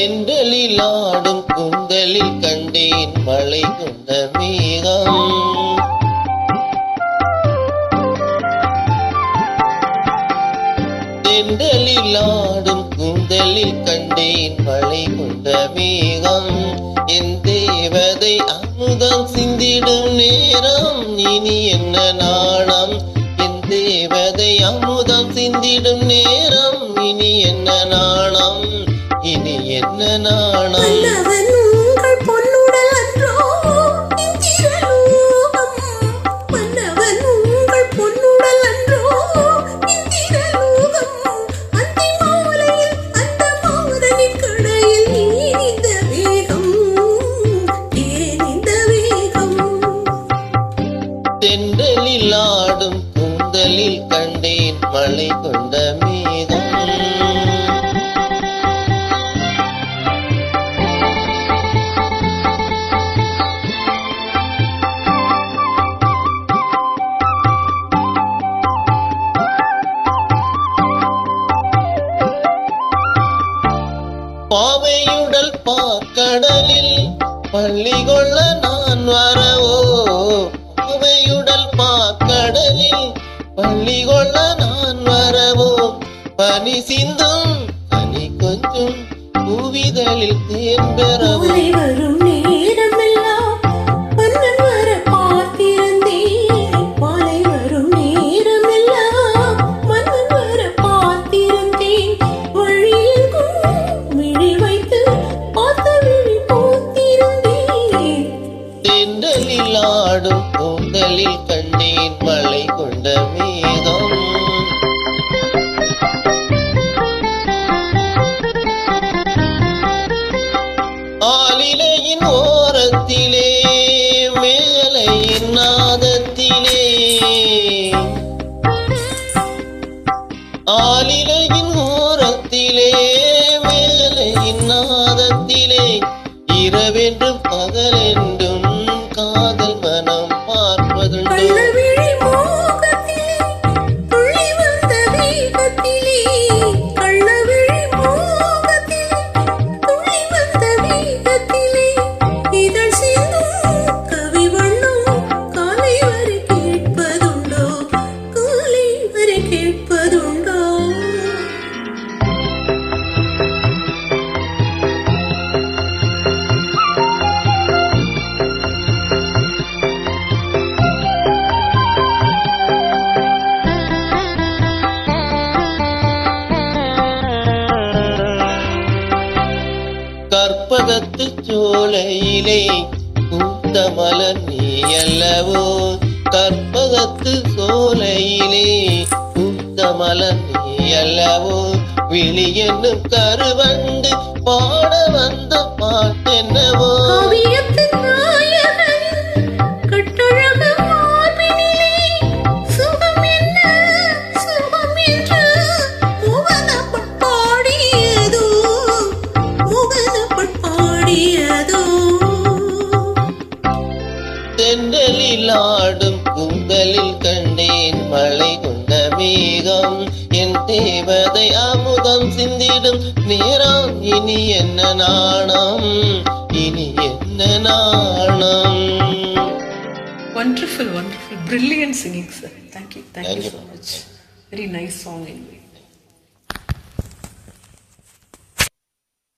தென்றலில் ஆடும் குந்தலில் கண்டேன் மழை கொண்ட மேகம். தென்றலில் ஆடும் குந்தலில் கண்டேன் மழை கொண்ட மேகம். என் தேவதை அமுதம் சிந்திடும் நேரம் இனி என்ன நாணம் என் தேவதை அமுதம் சிந்திடும் நேரம் இனி என்ன நாணம் இனி என்ன நாணம்? மன்னவன் உங்கள் பொன்னுடல் அன்றோ இந்திரலோகம். மன்னவன் பாவையுடல் பாக்கடலில் பள்ளி கொள்ள நான் வரவோ? பாவையுடல் பாக்கடலில் பள்ளி கொள்ள நான் வரவோ? பனி சிந்தும் பனி கொஞ்சம் பூவிதழில் தேன் பெறவோ முதலில் கூந்தலில் மலை கொண்ட மேகம். ஆலிலையின் ஓரத்திலே மேலையின் நாதத்திலே. ஆலிலையின் ஓரத்திலே மேலையின் நாதத்திலே. இரவென்றும் பகலே கற்பகத்து சோலையிலே பூத்த மலர் நீ அல்லவோ? கற்பகத்து சோலையிலே பூத்த மலர் நீ அல்லவோ? விழி என்னும் கருவண்டு பாட வந்த பாட்டென்னவோ? தென்றலில் ஆடும் கூந்தலில் கண்டேன் மழை கொண்ட மேகம் என் தேவதை அமுதம் சிந்திடும் நேரம் இனி என்ன நாணம் இனி என்ன நாணம் Wonderful, wonderful, brilliant singing, sir. Thank you, thank, Thank you you so very